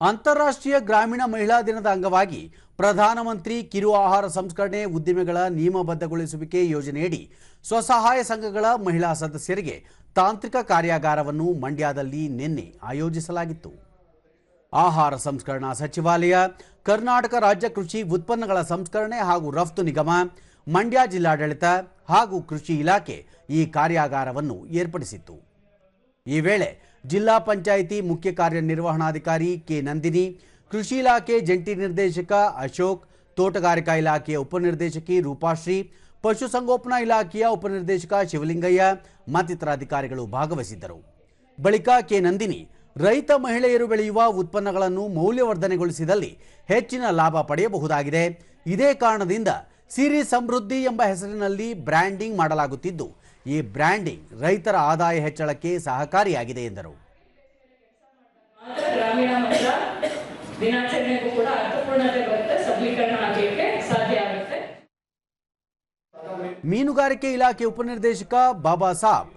ಅಂತಾರಾಷ್ಟ್ರೀಯ ಗ್ರಾಮೀಣ ಮಹಿಳಾ ದಿನದ ಅಂಗವಾಗಿ ಪ್ರಧಾನಮಂತ್ರಿ ಕಿರು ಆಹಾರ ಸಂಸ್ಕರಣೆ ಉದ್ದಿಮೆಗಳ ನಿಯಮಬದ್ಧಗೊಳಿಸುವಿಕೆ ಯೋಜನೆಯಡಿ ಸ್ವಸಹಾಯ ಸಂಘಗಳ ಮಹಿಳಾ ಸದಸ್ಯರಿಗೆ ತಾಂತ್ರಿಕ ಕಾರ್ಯಾಗಾರವನ್ನು ಮಂಡ್ಯದಲ್ಲಿ ನಿನ್ನೆ ಆಯೋಜಿಸಲಾಗಿತ್ತು. ಆಹಾರ ಸಂಸ್ಕರಣಾ ಸಚಿವಾಲಯ, ಕರ್ನಾಟಕ ರಾಜ್ಯ ಕೃಷಿ ಉತ್ಪನ್ನಗಳ ಸಂಸ್ಕರಣೆ ಹಾಗೂ ರಫ್ತು ನಿಗಮ, ಮಂಡ್ಯ ಜಿಲ್ಲಾಡಳಿತ ಹಾಗೂ ಕೃಷಿ ಇಲಾಖೆ ಈ ಕಾರ್ಯಾಗಾರವನ್ನು ಏರ್ಪಡಿಸಿತ್ತು. ಈ ವೇಳೆ ಜಿಲ್ಲಾ ಪಂಚಾಯಿತಿ ಮುಖ್ಯ ಕಾರ್ಯನಿರ್ವಹಣಾಧಿಕಾರಿ ಕೆ ನಂದಿನಿ, ಕೃಷಿ ಇಲಾಖೆ ಜಂಟಿ ನಿರ್ದೇಶಕ ಅಶೋಕ್, ತೋಟಗಾರಿಕಾ ಇಲಾಖೆಯ ಉಪನಿರ್ದೇಶಕಿ ರೂಪಾಶ್ರೀ ಪಶುಸಂಗೋಪನಾ ಇಲಾಖೆಯ ಉಪನಿರ್ದೇಶಕ ಶಿವಲಿಂಗಯ್ಯ ಮತ್ತಿತರ ಅಧಿಕಾರಿಗಳು ಭಾಗವಹಿಸಿದ್ದರು. ಬಳಿಕ ಕೆ ನಂದಿನಿ, ರೈತ ಮಹಿಳೆಯರು ಬೆಳೆಯುವ ಉತ್ಪನ್ನಗಳನ್ನು ಮೌಲ್ಯವರ್ಧನೆಗೊಳಿಸಿದಲ್ಲಿ ಹೆಚ್ಚಿನ ಲಾಭ ಪಡೆಯಬಹುದಾಗಿದೆ. ಇದೇ ಕಾರಣದಿಂದ ಸಿರಿ ಸಮೃದ್ಧಿ ಎಂಬ ಹೆಸರಿನಲ್ಲಿ ಬ್ರ್ಯಾಂಡಿಂಗ್ ಮಾಡಲಾಗುತ್ತಿದ್ದು ಈ ಬ್ರ್ಯಾಂಡಿಂಗ್ ರೈತರ ಆದಾಯ ಹೆಚ್ಚಳಕ್ಕೆ ಸಹಕಾರಿಯಾಗಿದೆ ಎಂದರು. ಗ್ರಾಮೀಣ ಮಹಿಳಾ ದಿನಾಚರಣೆಗೂ ಕೂಡ ಅರ್ಥಪೂರ್ಣತೆ ಬರುತ್ತೆ ಸಬಲೀಕರಣ ಆಗಲಿಕ್ಕೆ ಸಾಧ್ಯ ಆಗುತ್ತೆ. ಮೀನುಗಾರಿಕೆ ಇಲಾಖೆ ಉಪನಿರ್ದೇಶಕ ಬಾಬಾ ಸಾಬ್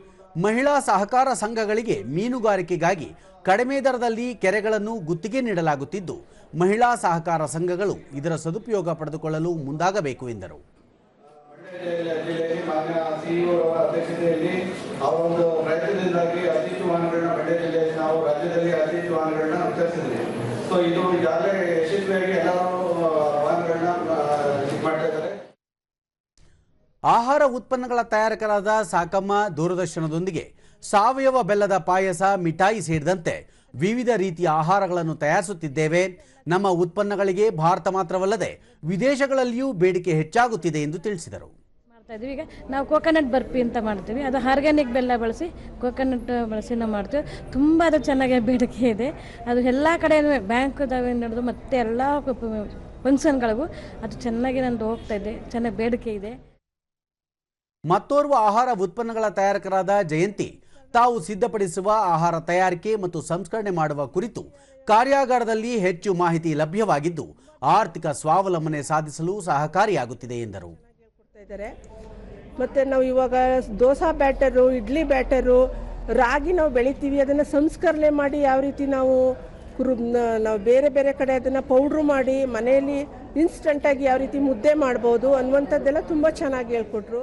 ಮಹಿಳಾ ಸಹಕಾರ ಸಂಘಗಳಿಗೆ ಮೀನುಗಾರಿಕೆಗಾಗಿ ಕಡಿಮೆ ದರದಲ್ಲಿ ಕೆರೆಗಳನ್ನು ಗುತ್ತಿಗೆ ನೀಡಲಾಗುತ್ತಿದ್ದು ಮಹಿಳಾ ಸಹಕಾರ ಸಂಘಗಳು ಇದರ ಸದುಪಯೋಗ ಪಡೆದುಕೊಳ್ಳಲು ಮುಂದಾಗಬೇಕು ಎಂದರು. ಜಿಲ್ಲೆಯಲ್ಲಿ ಮಾನ್ಯ ಸಿಇಒ ಅಧ್ಯಕ್ಷತೆಯಲ್ಲಿ ಅವರ ಒಂದು ಪ್ರಯತ್ನದಿಂದಾಗಿ ಅತಿ ಹೆಚ್ಚು ವಾಹನಗಳನ್ನ ಮಂಡ್ಯ ಜಿಲ್ಲೆಯಲ್ಲಿ ನಾವು ರಾಜ್ಯದಲ್ಲಿ ಅತಿ ಹೆಚ್ಚು ವಾಹನಗಳನ್ನ ವಿತರಿಸಿದ್ವಿ. ಸೊ ಇದು ಈಗಾಗಲೇ ಯಶಸ್ವಿಯಾಗಿ ಎಲ್ಲರೂ ವಾಹನಗಳನ್ನ ಮಾಡ್ತಾ ಆಹಾರ ಉತ್ಪನ್ನಗಳ ತಯಾರಕರಾದ ಸಾಕಮ್ಮ ದೂರದರ್ಶನದೊಂದಿಗೆ ಸಾವಯವ ಬೆಲ್ಲದ ಪಾಯಸ, ಮಿಠಾಯಿ ಸೇರಿದಂತೆ ವಿವಿಧ ರೀತಿಯ ಆಹಾರಗಳನ್ನು ತಯಾರಿಸುತ್ತಿದ್ದೇವೆ. ನಮ್ಮ ಉತ್ಪನ್ನಗಳಿಗೆ ಭಾರತ ಮಾತ್ರವಲ್ಲದೆ ವಿದೇಶಗಳಲ್ಲಿಯೂ ಬೇಡಿಕೆ ಹೆಚ್ಚಾಗುತ್ತಿದೆ ಎಂದು ತಿಳಿಸಿದರು. ಮಾಡ್ತಾ ಇದೀವಿ ಈಗ ನಾವು ಕೋಕೋನಟ್ ಬರ್ಫಿ ಅಂತ ಮಾಡ್ತೀವಿ. ಅದು ಆರ್ಗ್ಯಾನಿಕ್ ಬೆಲ್ಲ ಬಳಸಿ ಕೋಕೋನಟ್ ಬಳಸಿ ನಾವು ಮಾಡ್ತೀವಿ. ತುಂಬ ಅದು ಚೆನ್ನಾಗಿ ಬೇಡಿಕೆ ಇದೆ. ಅದು ಎಲ್ಲ ಕಡೆ ಬ್ಯಾಂಕ್ದಾಗ ನಡೆದು ಮತ್ತೆ ಎಲ್ಲ ಫಂಕ್ಷನ್ಗಳಿಗೂ ಅದು ಚೆನ್ನಾಗಿ ನಂದು ಹೋಗ್ತಾ ಇದೆ. ಚೆನ್ನಾಗಿ ಬೇಡಿಕೆ ಇದೆ. ಮತ್ತೋರ್ವ ಆಹಾರ ಉತ್ಪನ್ನಗಳ ತಯಾರಕರಾದ ಜಯಂತಿ ತಾವು ಸಿದ್ಧಪಡಿಸುವ ಆಹಾರ ತಯಾರಿಕೆ ಮತ್ತು ಸಂಸ್ಕರಣೆ ಮಾಡುವ ಕುರಿತು ಕಾರ್ಯಾಗಾರದಲ್ಲಿ ಹೆಚ್ಚು ಮಾಹಿತಿ ಲಭ್ಯವಾಗಿದ್ದು, ಆರ್ಥಿಕ ಸ್ವಾವಲಂಬನೆ ಸಾಧಿಸಲು ಸಹಕಾರಿಯಾಗುತ್ತಿದೆ ಎಂದರು. ಮತ್ತೆ ನಾವು ಇವಾಗ ದೋಸಾ ಬ್ಯಾಟರು, ಇಡ್ಲಿ ಬ್ಯಾಟರು, ರಾಗಿ ನಾವು ಬೆಳಿತೀವಿ, ಅದನ್ನು ಸಂಸ್ಕರಣೆ ಮಾಡಿ ಯಾವ ರೀತಿ ನಾವು ನಾವು ಬೇರೆ ಬೇರೆ ಕಡೆ ಅದನ್ನು ಪೌಡ್ರು ಮಾಡಿ ಮನೆಯಲ್ಲಿ ಇನ್ಸ್ಟಂಟಾಗಿ ಯಾವ ರೀತಿ ಮುದ್ದೆ ಮಾಡ್ಬೋದು ಅನ್ನುವಂಥದ್ದೆಲ್ಲ ತುಂಬ ಚೆನ್ನಾಗಿ ಹೇಳ್ಕೊಟ್ರು.